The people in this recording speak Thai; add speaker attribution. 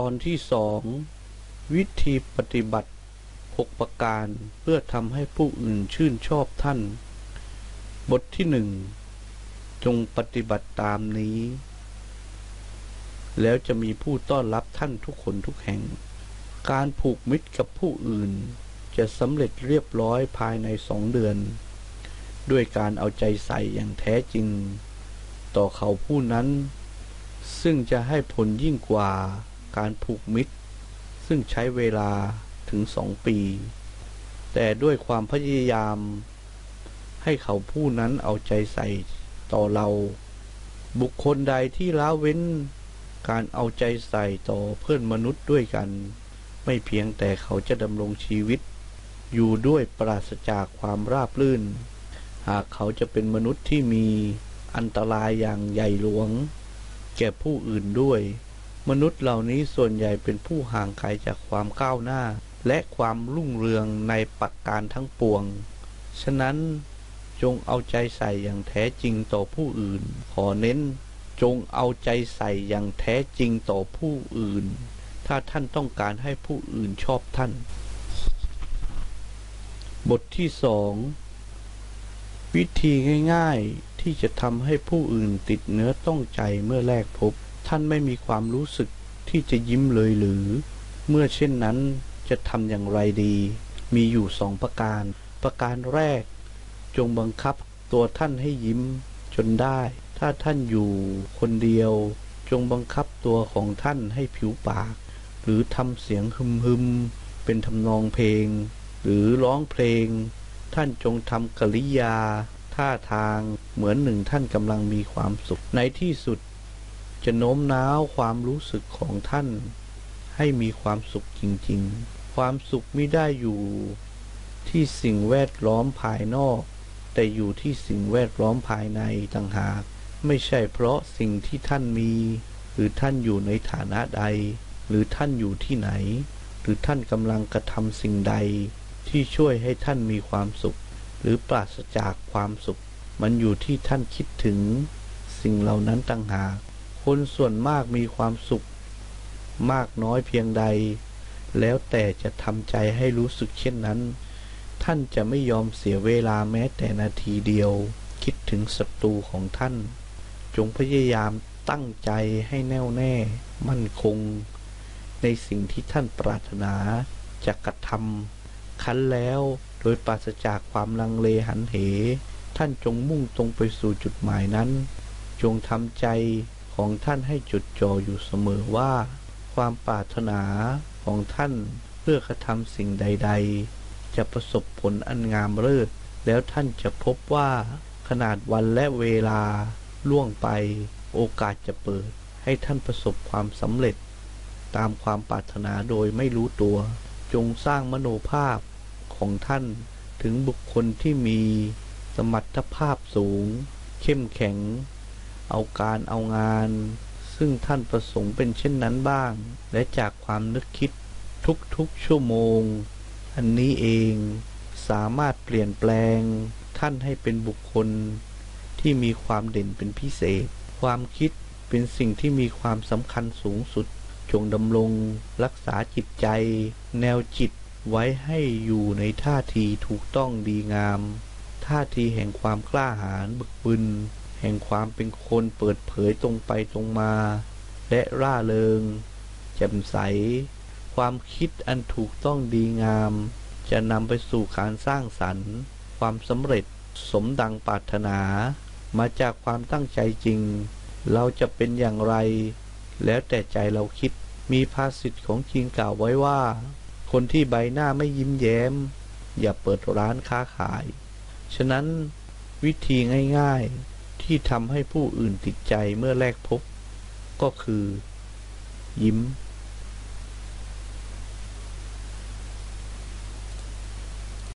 Speaker 1: ตอนที่สองวิธีปฏิบัติหกประการเพื่อทำให้ผู้อื่นชื่นชอบท่าน บทที่หนึ่งจงปฏิบัติตามนี้ แล้วจะมีผู้ต้อนรับท่านทุกคนทุกแห่ง การผูกมิตรกับผู้อื่น จะสำเร็จเรียบร้อยภายในสองเดือน ด้วยการเอาใจใส่อย่างแท้จริง ต่อเขาผู้นั้น ซึ่งจะให้ผลยิ่งกว่า การผูกมิตร ซึ่งใช้เวลาถึงสองปี แต่ด้วยความพยายาม ให้เขาผู้นั้นเอาใจใส่ต่อเรา บุคคลใดที่ละเว้น การเอาใจใส่ต่อเพื่อนมนุษย์ด้วยกัน ไม่เพียงแต่เขาจะดำรงชีวิต อยู่ด้วยปราศจากความราบรื่น หากเขาจะเป็นมนุษย์ที่มีอันตรายอย่างใหญ่หลวง แก่ผู้อื่นด้วย มนุษย์เหล่านี้ส่วนใหญ่เป็นผู้ห่างไกลจากความก้าวหน้า และความรุ่งเรืองในปักการทั้งปวง ฉะนั้นจงเอาใจใส่อย่างแท้จริงต่อผู้อื่น ขอเน้น จงเอาใจใส่อย่างแท้จริงต่อผู้อื่น ถ้าท่านต้องการให้ผู้อื่นชอบท่าน บทที่สองวิธีง่าย ๆที่จะทำให้ผู้อื่นติดเนื้อต้องใจเมื่อแรกพบ ท่านไม่มีความรู้สึกที่จะยิ้มเลยหรือ เมื่อเช่นนั้นจะทำอย่างไรดี มีอยู่สองประการ ประการแรก จงบังคับตัวท่านให้ยิ้มจนได้ ถ้าท่านอยู่คนเดียว จงบังคับตัวของท่านให้ผิวปาก หรือทำเสียงฮึมฮึมๆเป็นทำนองเพลง หรือร้องเพลง ท่านจงทำกริยา ท่าทางเหมือนหนึ่งท่านกำลังมีความสุขในที่สุด จะโน้มน้าวความรู้สึกของท่าน ให้มีความสุขจริง ๆ ความสุขไม่ได้อยู่ที่สิ่งแวดล้อมภายนอก แต่อยู่ที่สิ่งแวดล้อมภายในต่างหาก ไม่ใช่เพราะสิ่งที่ท่านมี หรือท่านอยู่ในฐานะใด หรือท่านอยู่ที่ไหน หรือท่านกำลังกระทำสิ่งใด ที่ช่วยให้ท่านมีความสุข หรือปราศจากความสุข มันอยู่ที่ท่านคิดถึง สิ่งเหล่านั้นต่างหาก คนส่วนมากมีความสุข มากน้อยเพียงใด แล้วแต่จะทำใจให้รู้สึกเช่นนั้น ท่านจะไม่ยอมเสียเวลาแม้แต่นาทีเดียว คิดถึงศัตรูของท่าน จงพยายามตั้งใจให้แน่วแน่ มั่นคง ในสิ่งที่ท่านปรารถนาจะกระทำคันแล้วโดยปราศจากความลังเลหันเห ท่านจงมุ่งตรงไปสู่จุดหมายนั้น จงทำใจ ของท่านให้จดจ่ออยู่เสมอว่า ความปรารถนาของท่านเพื่อกระทำสิ่งใด ๆ จะประสบผลอันงามเลิศแล้วท่านจะพบว่าขนาดวันและเวลาล่วงไป โอกาสจะเปิด ให้ท่านประสบความสำเร็จ ตามความปรารถนาโดยไม่รู้ตัว จงสร้างมโนภาพของท่านถึงบุคคลที่มี สมรรถภาพสูง เข้มแข็ง เอาการเอางาน ซึ่งท่านประสงค์เป็นเช่นนั้นบ้าง และจากความนึกคิดทุกๆชั่วโมง อันนี้เองสามารถเปลี่ยนแปลงท่านให้เป็นบุคคล ที่มีความเด่นเป็นพิเศษ ความคิดเป็นสิ่งที่มีความสำคัญสูงสุด จงดำรงรักษาจิตใจ แนวจิตไว้ให้อยู่ในท่าทีถูกต้องดีงาม ท่าทีแห่งความกล้าหาญบึกบึน แห่งความเป็นคนเปิดเผยตรงไปตรงมา และร่าเริง แจ่มใส ความคิดอันถูกต้องดีงาม จะนำไปสู่การสร้างสรรค์ ความสำเร็จสมดังปรารถนา มาจากความตั้งใจจริง เราจะเป็นอย่างไร แล้วแต่ใจเราคิดมีภาษิตของจีนกล่าวไว้ว่า คนที่ใบหน้าไม่ยิ้มแย้ม อย่าเปิดร้านค้าขาย ฉะนั้นวิธีง่าย ๆ ที่ทำให้ผู้อื่นติดใจเมื่อแรกพบ ก็คือ ยิ้ม